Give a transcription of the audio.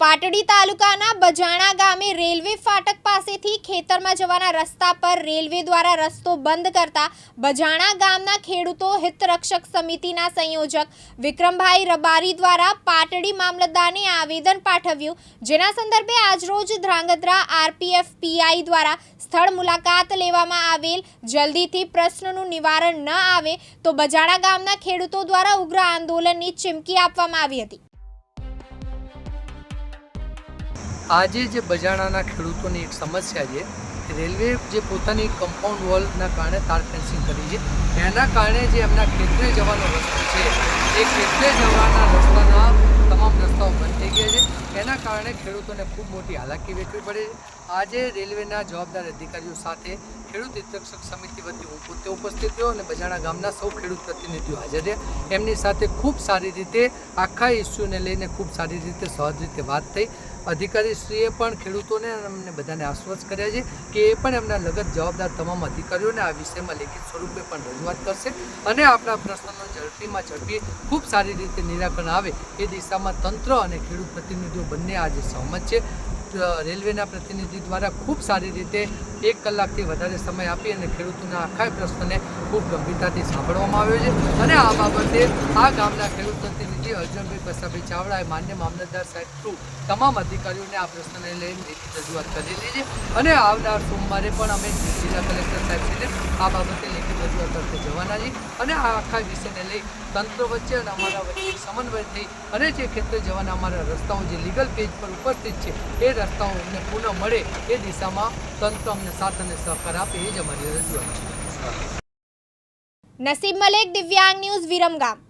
પાટડી તાલુકાના બજાણા ગામે રેલવે ફાટક પાસેથી ખેતરમાં જવાના રસ્તા પર રેલવે દ્વારા રસ્તો બંધ કરતા બજાણા ગામના ખેડૂતો હિતરક્ષક સમિતિના સંયોજક વિક્રમભાઈ રબારી દ્વારા પાટડી મામલતદારને આવેદન પાઠવ્યું. જેના સંદર્ભે આજરોજ ધ્રાંગધ્રા આરપીએફ પીઆઈ દ્વારા સ્થળ મુલાકાત લેવામાં આવેલ. જલ્દીથી પ્રશ્નનું નિવારણ ન આવે તો બજાણા ગામના ખેડૂતો દ્વારા ઉગ્ર આંદોલનની ચીમકી આપવામાં આવી હતી. આજે જે બજાણાના ખેડૂતોની એક સમસ્યા છે રેલવે જે પોતાની કમ્પાઉન્ડ વોલના કારણે તાર ફેન્સિંગ કરી છે. એના કારણે જે એમના ખેતરે જવાનો રસ્તો છે, એ ખેતરે જવાના રસ્તાના તમામ રસ્તાઓ બંધ થઈ ગયા છે. એના કારણે ખેડૂતોને ખૂબ મોટી હાલાકી વેઠવી પડે છે. આજે રેલવેના જવાબદાર અધિકારીઓ સાથે ખેડૂત હિતરક્ષક સમિતિ વતી હું પોતે ઉપસ્થિત રહ્યો અને બજાણા ગામના સૌ ખેડૂત પ્રતિનિધિઓ હાજર રહ્યા. એમની સાથે ખૂબ સારી રીતે આખા ઇસ્યુને લઈને ખૂબ સારી રીતે સહજ રીતે વાત થઈ. અધિકારીશ્રીએ પણ ખેડૂતોને અમને બધાને આશ્વસ્ત કર્યા છે કે એ પણ એમના લગત જવાબદાર તમામ અધિકારીઓને આ વિષયમાં લેખિત સ્વરૂપે પણ રજૂઆત કરશે અને આપણા પ્રશ્નોનો ઝડપીમાં ઝડપી ખૂબ સારી રીતે નિરાકરણ આવે એ દિશામાં તંત્ર અને ખેડૂત પ્રતિનિધિઓ બંને આજે સહમત છે. રેલવેના પ્રતિનિધિ દ્વારા ખૂબ સારી રીતે એક કલાકથી વધારે સમય આપી અને ખેડૂતોના આખા પ્રશ્નને ખૂબ ગંભીરતાથી સાંભળવામાં આવ્યો છે. અને આ બાબતે આ ગામના ખેડૂત પ્રતિનિધિ અર્જુનભાઈ પસાભાઈ ચાવડાએ માન્ય મામલતદાર સાહેબ થ્રુ તમામ અધિકારીઓને આ પ્રશ્નને લઈને રજૂઆત કરેલી છે અને આવનાર સોમવારે પણ અમે જિલ્લા કલેક્ટર સાહેબશ્રીને આ બાબતે લેખિત રજૂઆત કરતે જવાના છીએ અને આ આખા વિષયને લઈ તંત્ર વચ્ચે અને અમારા વચ્ચે સમન્વય થઈ અને જે ક્ષેત્રે જવાના અમારા રસ્તાઓ જે લીગલ પેજ પર ઉપસ્થિત છે, એ રસ્તાઓ અમને પુનઃ મળે એ દિશામાં તંત્ર અમને સાથ અને સહકાર આપે એ જ અમારી રજૂઆત છે. નસીબ મલેક, દિવ્યાંગ ન્યૂઝ, વિરમગામ.